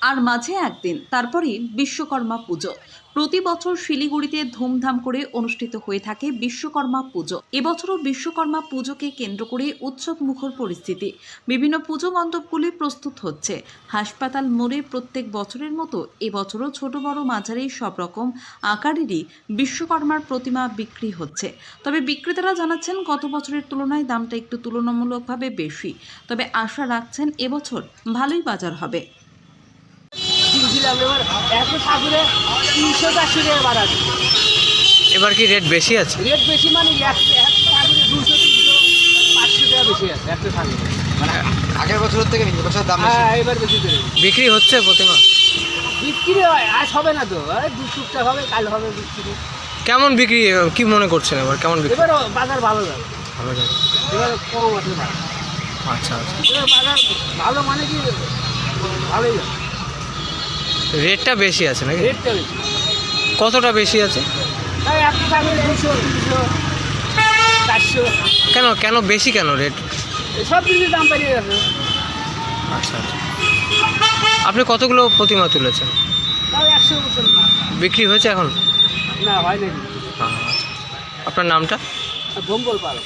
আর মাঝে একদিন তারপরেই বিশ্বকর্মা পুজো। প্রতি বছর শিলিগুড়িতে ধুমধাম করে অনুষ্ঠিত হয়ে থাকে বিশ্বকর্মা পুজো। এবছরও বিশ্বকর্মা পুজোকে কেন্দ্র করে উৎসব মুখর পরিস্থিতি। বিভিন্ন পুজো মণ্ডপগুলি প্রস্তুত হচ্ছে। হাসপাতাল মোড়ে প্রত্যেক বছরের মতো এবছরও ছোট বড় মাঝারি সব রকম আকারেরই বিশ্বকর্মার প্রতিমা বিক্রি হচ্ছে। তবে বিক্রেতারা জানাচ্ছেন, গত বছরের তুলনায় দামটা একটু তুলনামূলকভাবে বেশি। তবে আশা রাখছেন এবছর ভালোই বাজার হবে। এবার এত ঠাকুরে তিনশো চারশো টাকা বাড়াচ্ছে এবার কি রেট বেশি আছে? রেট বেশি মানে এক এক ঠাকুরে দুশো তিনশো পাঁচশো টাকা বেশি আছে ঠাকুরে মানে আগের বছরের থেকে বছর দাম হ্যাঁ এবার বেশি করে। বিক্রি হচ্ছে প্রতিমা? বিক্রি হয় আজ হবে না তো। দু হবে কাল হবে বিক্রি। কেমন বিক্রি কি মনে করছেন এবার? কেমন বিক্রি? এবার বাজার ভালো যাবে। ভালো যাবে। এবার কম আছে আচ্ছা আচ্ছা। এবার বাজার ভালো মানে কি ভালোই যাবে। রেটটা বেশি আছে নাকি? রেটটা বেশি। কতটা বেশি আছে? কেন কেন বেশি কেন রেট সব জিনিসের দাম বেরিয়ে গেছে। আচ্ছা আচ্ছা। আপনি কতগুলো প্রতিমা তুলেছেন? বিক্রি হয়েছে এখন? না হয় আচ্ছা। আপনার নামটা? পাল।